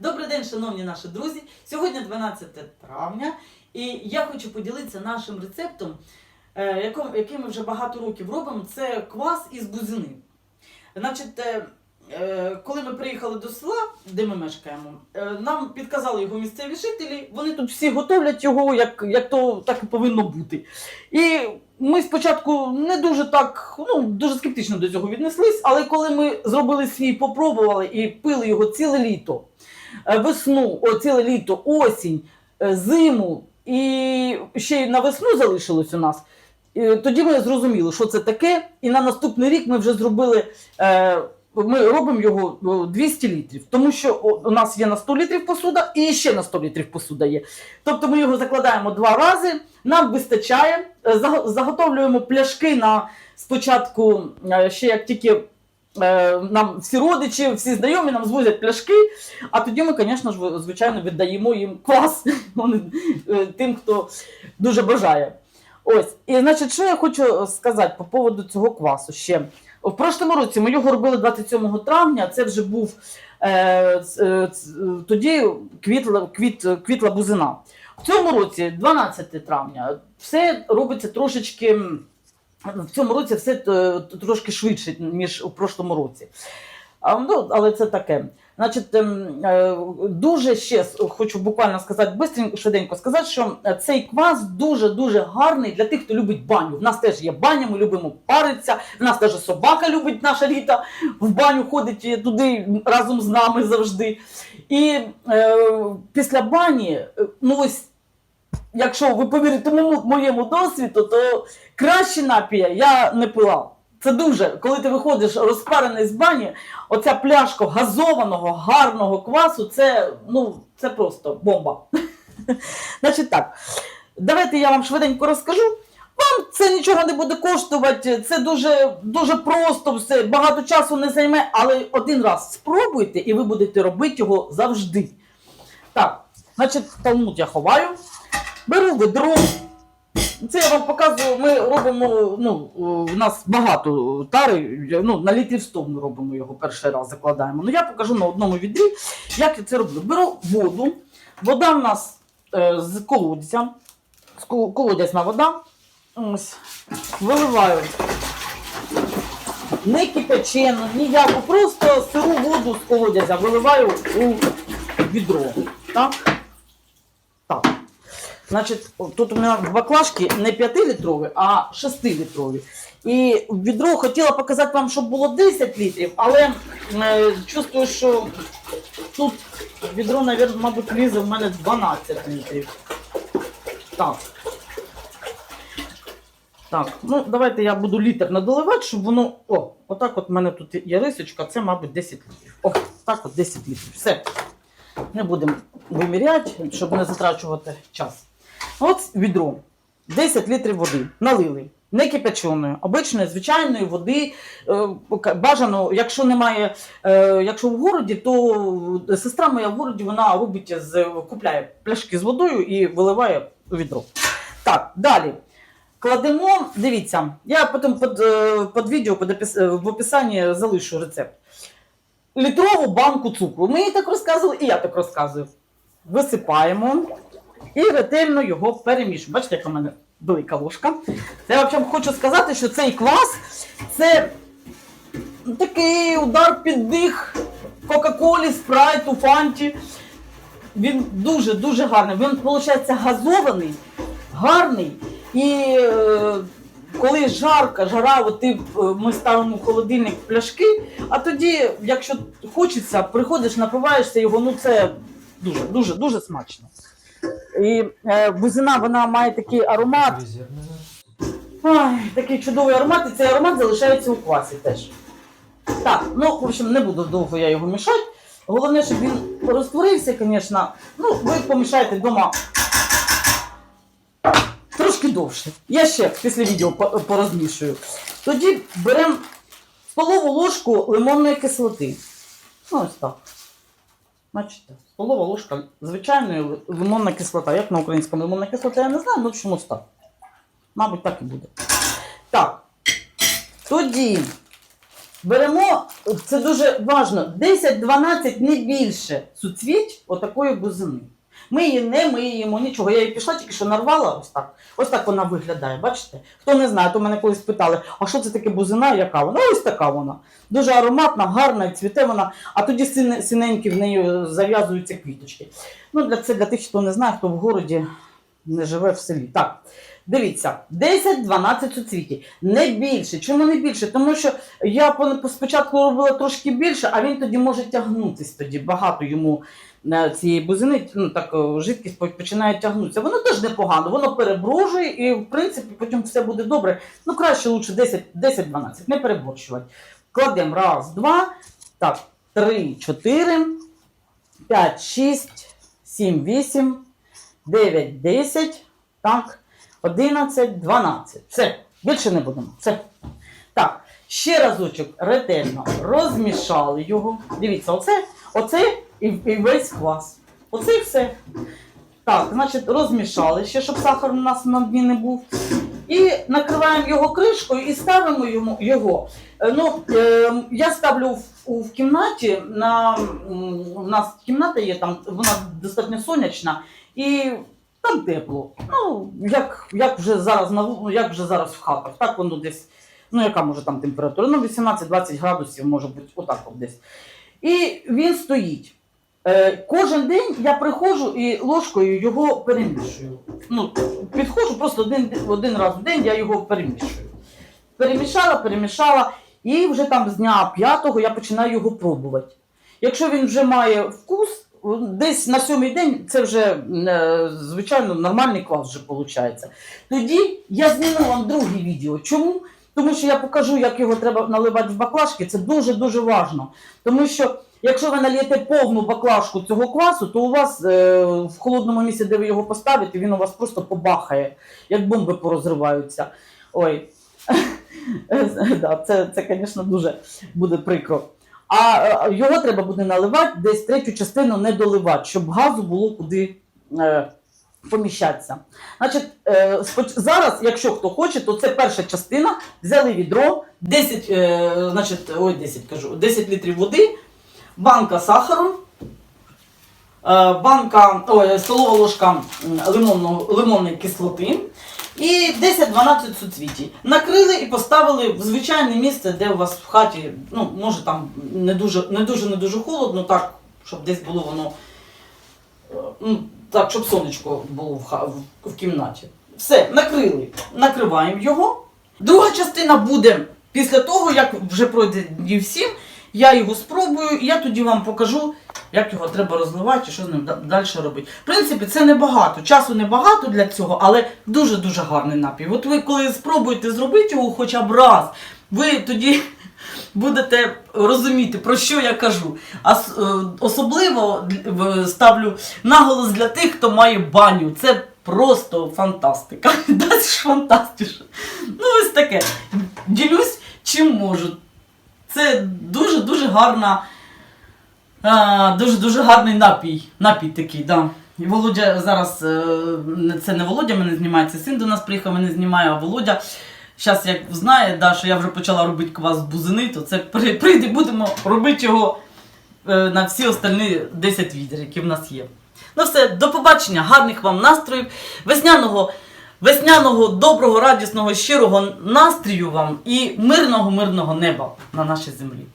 Добрий день, шановні наші друзі. Сьогодні 12 травня, і я хочу поділитися нашим рецептом, е, який ми вже багато років робимо. Це квас із бузини. Значить, е, е, коли ми приїхали до села, де ми мешкаємо, нам підказали його місцеві жителі. Вони тут всі готовлять його, як, як то так і повинно бути. І ми спочатку не дуже так, ну дуже скептично до цього віднеслись, але коли ми зробили свій, попробували і пили його ціле літо, весну, о, ціле літо, осінь, е, зиму і ще й на весну залишилось у нас. Тоді ми зрозуміли, що це таке, і на наступний рік ми вже зробили. Е, ми робимо його 200 літрів, тому що у нас є на 100 літрів посуда і ще на 100 літрів посуда є. Тобто ми його закладаємо два рази, нам вистачає, е, заготовлюємо пляшки на спочатку, е, ще як тільки е, нам всі родичі, всі знайомі нам звозять пляшки, а тоді ми, звісно ж, звичайно, віддаємо їм вони, е, тим, хто дуже бажає. Ось, і значить, що я хочу сказати по поводу цього квасу ще. В прошлому році ми його робили 27 травня, це вже був е, е, тоді квітла, квіт, квітла бузина. В цьому році, 12 травня, все робиться трошечки. М, В цьому році все е, трошки швидше, ніж у прошлому році. А, ну, але це таке. Значить, ем, е, дуже ще хочу буквально сказати, бистренько, швиденько сказати, що е, цей квас дуже-дуже гарний для тих, хто любить баню. В нас теж є баня, ми любимо паритися. В нас теж собака любить наша літа, в баню ходить туди разом з нами завжди. І е, після бані, ну ось, якщо ви повірите моєму досвіду, то краще напія я не пила. Це дуже, коли ти виходиш розпарений з бані, оця пляшка газованого, гарного квасу, це, ну, це просто бомба. Значить так, давайте я вам швиденько розкажу. Вам це нічого не буде коштувати, це дуже, дуже просто, все, багато часу не займе, але один раз спробуйте і ви будете робити його завжди. Так, значить, талмуд я ховаю, беру ведро. Це я вам показую, ми робимо, ну, у нас багато тари, ну, на літрів 100 ми робимо його перший раз, закладаємо. Ну, я покажу на одному відрі, як я це роблю. Беру воду, вода в нас е, з колодця, з колодязна вода, ось, виливаю. Не кипячену, ніяку, просто сиру воду з колодязя виливаю у відро. Так. Значить, тут у мене баклажки не 5-літрові, а 6-літрові. І відро хотіла показати вам, щоб було 10 літрів, але е, чувствую, що тут відро, навер- мабуть, влізе в мене 12 літрів. Так. Так, ну давайте я буду літр надоливати, щоб воно. О, отак от в мене тут є рисочка, це, мабуть, 10 літрів. О, так от 10 літрів. Все. Не будемо виміряти, щоб не затрачувати час. От відро. 10 літрів води налили. Не кипяченої, обичної, звичайної води. Е, Бажано, якщо немає, е, якщо в городі, то сестра моя в городі вона робить з купляє пляшки з водою і виливає у відро. Так, далі. Кладемо, дивіться, я потім під, е, під відео під в описанні залишу рецепт. Літрову банку цукру. Ми їй так розказували, і я так розказую. Висипаємо і ретельно його перемішуємо. Бачите, яка в мене велика ложка. Я взагалі хочу сказати, що цей квас це такий удар під дих Кока-Колі, спрайту, фанті. Він дуже-дуже гарний. Він, виходить, газований, гарний. І е, коли жарка, жара, от ти, е, ми ставимо в холодильник пляшки, а тоді, якщо хочеться, приходиш, напиваєшся його, ну це дуже, дуже, дуже смачно. І е, бузина вона має такий аромат, Ой, такий чудовий аромат, і цей аромат залишається у квасі теж. Так, ну, в общем, не буду довго я його мішати. Головне, щоб він розтворився, звісно. Ну, ви помішаєте вдома трошки довше. Я ще після відео порозмішую. Тоді беремо столову ложку лимонної кислоти. Ну, ось так. Так, столова ложка звичайної лимонна кислота. Як на українському лимонна кислота, я не знаю, ну чомусь чому так. Мабуть, так і буде. Так. Тоді беремо, це дуже важливо, 10-12 не більше суцвіть отакої бузини. Ми її не миємо, нічого. Я її пішла, тільки що нарвала ось так. Ось так вона виглядає. Бачите? Хто не знає, то мене колись питали, а що це таке бузина, яка вона? Ось така вона. Дуже ароматна, гарна, і цвіте вона, а тоді сине- синенькі в неї зав'язуються квіточки. Ну, для це для тих, хто не знає, хто в городі не живе в селі. Так, дивіться, 10-12 суцвітій. Не більше. Чому не більше? Тому що я по- спочатку робила трошки більше, а він тоді може тягнутись тоді. Багато йому е, цієї бузини, ну так жидкість починає тягнутися. Воно теж непогано, воно переброжує і в принципі потім все буде добре. Ну краще лучше 10 10-12, не переборщувати. Кладемо раз, два, так, три, чотири, п'ять, шість, сім, вісім, дев'ять, десять, так, одинадцять, дванадцять. Все, більше не будемо. Все. Так, ще разочок ретельно розмішали його. Дивіться, оце, оце і, і весь квас. Оце і все. Так, значить, розмішали ще, щоб сахар у нас на дні не був. І накриваємо його кришкою і ставимо йому його. Е, Ну, е, я ставлю в, у- в кімнаті. На, у нас кімната є там, вона достатньо сонячна і там тепло. Ну, як, як вже зараз на як вже зараз в хатах. Так воно десь, ну яка може там температура? Ну, 18-20 градусів може бути отак от десь. І він стоїть. Е, кожен день я приходжу і ложкою його перемішую. Ну, підходжу просто один, один раз в день я його перемішую. Перемішала, перемішала, і вже там з дня п'ятого я починаю його пробувати. Якщо він вже має вкус, десь на сьомий день це вже е, звичайно нормальний квас вже виходить. Тоді я зніму вам друге відео. Чому? Тому що я покажу, як його треба наливати в баклажки. Це дуже-дуже важливо. Тому що якщо ви налієте повну баклажку цього квасу, то у вас е, в холодному місці, де ви його поставите, він у вас просто побахає, як бомби порозриваються. Ой. да, це, це, звісно, дуже буде прикро. А е, його треба буде наливати, десь третю частину не доливати, щоб газу було куди е, поміщатися. Значить, е, зараз, якщо хто хоче, то це перша частина. Взяли відро, 10, е, значить, ой, 10 кажу, 10 літрів води, банка сахару, е, банка, ой, столова ложка лимонного, лимонної кислоти і 10-12 суцвітій. Накрили і поставили в звичайне місце, де у вас в хаті, ну, може там не дуже не дуже, не дуже холодно, так, щоб десь було воно. Ну, так, щоб сонечко було в, ха- в кімнаті. Все, накрили. Накриваємо його. Друга частина буде після того, як вже пройде днів 7, я його спробую, і я тоді вам покажу, як його треба розливати і що з ним далі робити. В принципі, це небагато. Часу небагато для цього, але дуже-дуже гарний напій. От ви коли спробуєте зробити його хоча б раз, ви тоді будете розуміти, про що я кажу. Е, особливо ставлю наголос для тих, хто має баню. Це просто фантастика. Дасть ж фантастично. Ну, ось таке. Ділюсь чим можу. Це гарна. Дуже-дуже гарний напій. Напій такий, да. І Володя зараз, е, це не Володя мене знімає, це син до нас приїхав, мене знімає, а Володя. Зараз, як знає, да, що я вже почала робити квас з бузини, то це при- прийде, будемо робити його е, на всі остальні 10 відер, які в нас є. Ну все, до побачення, гарних вам настроїв, весняного, весняного, доброго, радісного, щирого настрію вам і мирного, мирного неба на нашій землі.